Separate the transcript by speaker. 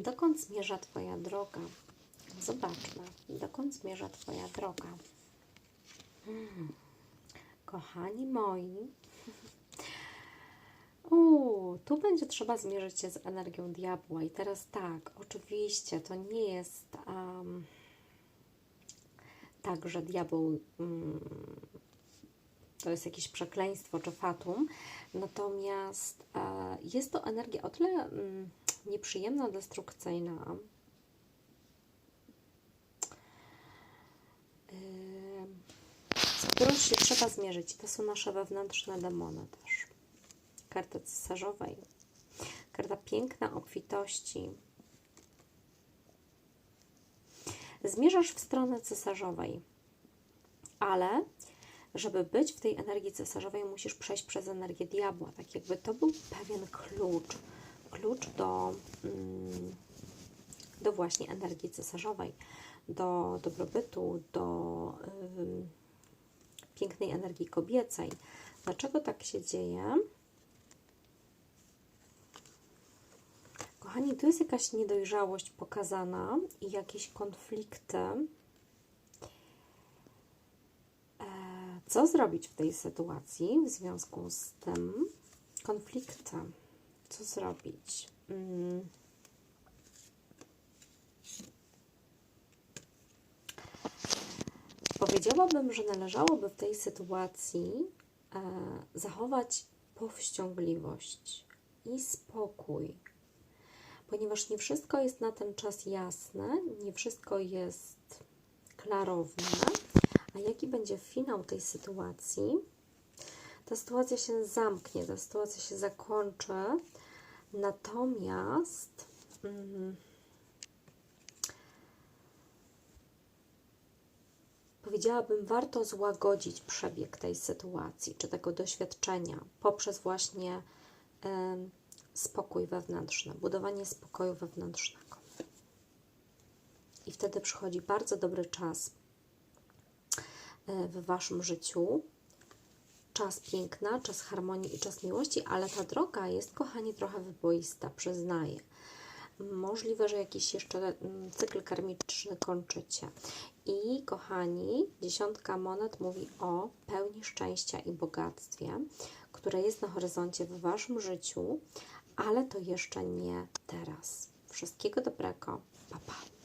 Speaker 1: Dokąd zmierza Twoja droga? Zobaczmy, dokąd zmierza Twoja droga. Hmm. Kochani moi, Uuu, tu będzie trzeba zmierzyć się z energią diabła. I teraz tak, oczywiście to nie jest um, tak, że diabeł um, to jest jakieś przekleństwo czy fatum, natomiast e, jest to energia o tyle mm, nieprzyjemna, destrukcyjna, yy, z którą się trzeba zmierzyć. To są nasze wewnętrzne demony też. Karta cesarzowej, karta piękna, obfitości. Zmierzasz w stronę cesarzowej, ale żeby być w tej energii cesarzowej, musisz przejść przez energię diabła. Tak jakby to był pewien klucz. Klucz do, mm, do właśnie energii cesarzowej, do dobrobytu, do ym, pięknej energii kobiecej. Dlaczego tak się dzieje? Kochani, tu jest jakaś niedojrzałość pokazana i jakieś konflikty. Co zrobić w tej sytuacji w związku z tym konfliktem? Co zrobić? Hmm. Powiedziałabym, że należałoby w tej sytuacji e, zachować powściągliwość i spokój, ponieważ nie wszystko jest na ten czas jasne, nie wszystko jest klarowne a jaki będzie finał tej sytuacji? Ta sytuacja się zamknie, ta sytuacja się zakończy, natomiast mm, powiedziałabym, warto złagodzić przebieg tej sytuacji, czy tego doświadczenia poprzez właśnie y, spokój wewnętrzny, budowanie spokoju wewnętrznego. I wtedy przychodzi bardzo dobry czas w Waszym życiu. Czas piękna, czas harmonii i czas miłości, ale ta droga jest, kochani, trochę wyboista, przyznaję. Możliwe, że jakiś jeszcze mm, cykl karmiczny kończycie. I kochani, dziesiątka monet mówi o pełni szczęścia i bogactwie, które jest na horyzoncie w Waszym życiu, ale to jeszcze nie teraz. Wszystkiego dobrego. Pa, pa.